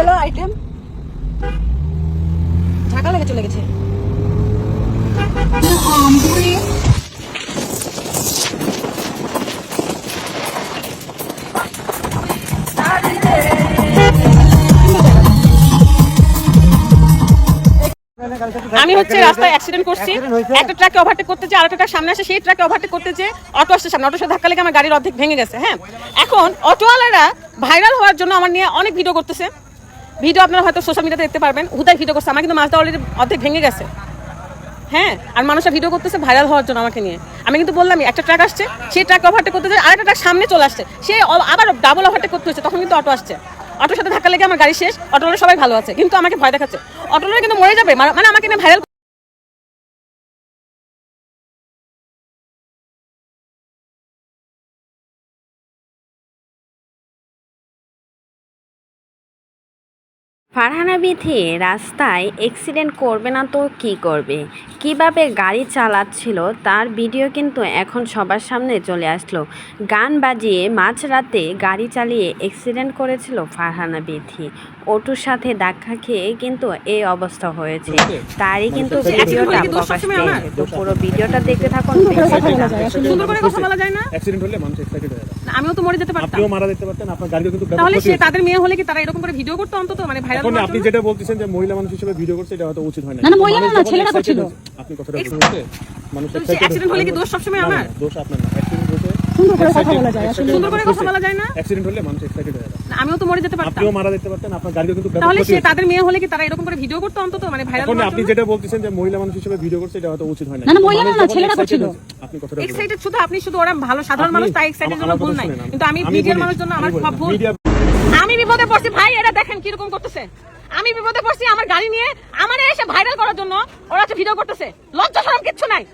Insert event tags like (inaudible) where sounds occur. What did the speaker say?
হলো আইটেম ঢাকা লেগে চলে গেছে। আমি হচ্ছে রাস্তায় অ্যাক্সিডেন্ট করছি। একটা ট্রাকে ওভারটেক করতে আরেকটা ট্রাক সামনে আসে, সেই ট্রাকে ওভারটেক করতে যে অটো আসছে সামনে অটোর সাথে ধাক্কা লেগে আমার গাড়ির অর্ধেক ভেঙে গেছে হ্যাঁ? এখন অটোওয়ালারা ভাইরাল হওয়ার জন্য আমার নিয়ে অনেক ভিডিও করতেছে। ভিডিও আপনারা হয়তো সোশ্যাল মিডিয়াতে দেখতে পারবেন। হুদায় ভিডিও করছে, আমার কিন্তু মাছটা অলরেডি অর্ধেক ভেঙে গেছে। হ্যাঁ আর মানুষরা ভিডিও করতেছে ভাইরাল হওয়ার জন্য আমাকে নিয়ে। আমি কিন্তু বললাম, একটা ট্রাক আসছে সেই ট্রাক ওভারটেক করতে যায় আরেকটা ট্রাক সামনে চলে আসছে। সে আবার ডাবল ওভারটেক করতে হচ্ছে তখন কিন্তু অটো আসছে। অটোর সাথে ধাক্কা লেগে আমার গাড়ি শেষ অটোর সবাই ভালো আছে, কিন্তু আমাকে ভয় দেখাচ্ছে। অটোর কিন্তু মরে যাবে মানে আমাকে ভাইরাল ফারহানা বিথি রাস্তায় অ্যাক্সিডেন্ট করবে না তো কি করবে? কীভাবে গাড়ি চালাচ্ছিল তার ভিডিও কিন্তু এখন সবার সামনে চলে আসলো। গান বাজিয়ে মাঝ রাতে গাড়ি চালিয়ে অ্যাক্সিডেন্ট করেছিল ফারহানা বিথি। অটোর সাথে ধাক্কা খেয়ে কিন্তু এই অবস্থা হয়েছে। তারই কিন্তু ভিডিওটা প্রকাশ পেয়েছে। তো পুরো ভিডিওটা (laughs) দেখতে থাকুন সুন্দর করে কথা বলা যায় না? অ্যাক্সিডেন্ট হলে মানুষ এক্সাইটেড হয়ে যায় আমিও তো মরে যেতে পারতাম। আপনিও মারা যেতে পারতেন আপনার গাড়িও কিন্তু তাহলে সে তাদের মেয়ে হলে কি তারা এরকম করে ভিডিও করতো অন্তত? মানে ভাইরাল এখন আপনি যেটা বলতেছেন যে মহিলা মানুষ হিসেবে ভিডিও করছে এটা হয়তো উচিত হয় না। না, মহিলা না, ছেলেরা করছিল। আপনি কথাটা বলতে মানুষ accident হলে কি দোষ সবসময় আমার? দোষ আপনার না। অ্যাক্সিডেন্ট হয়েছে সুন্দর করে কথা বলা যায় আসলে সুন্দর করে কথা বলা যায় না? অ্যাক্সিডেন্ট হলে মানুষ এক্সাইটেড হয়ে যায়। আমিও তো মরে যেতে পারতাম। আপনিও মারা যেতে পারতেন আপনার গাড়িও কিন্তু তাহলে সে তাদের মেয়ে হলে কি তারা এরকম করে ভিডিও করতো অন্তত? মানে ভাইরাল এখন আপনি যেটা বলতেছেন যে মহিলা মানুষ হিসেবে ভিডিও করছে এটা হয়তো উচিত হয় না। না, মহিলা না, ছেলেরা করছিল। আপনি কথাটা এক্সাইটেড শুধু আপনি শুধু ওরা ভালো সাধারণ মানুষ তাই এক্সাইটেড জন্য ভুল নাই। কিন্তু আমি মিডিয়ার মানুষের জন্য আমার সব ভুল। আমি বিপদে পড়ছি, ভাই, এরা দেখেন কীরকম করতেছে। আমি বিপদে পড়ছি আমার গাড়ি নিয়ে, আমার এসে ভাইরাল করার জন্য ওরা হচ্ছে ভিডিও করতেছে। লজ্জা সরম কিচ্ছু নাই।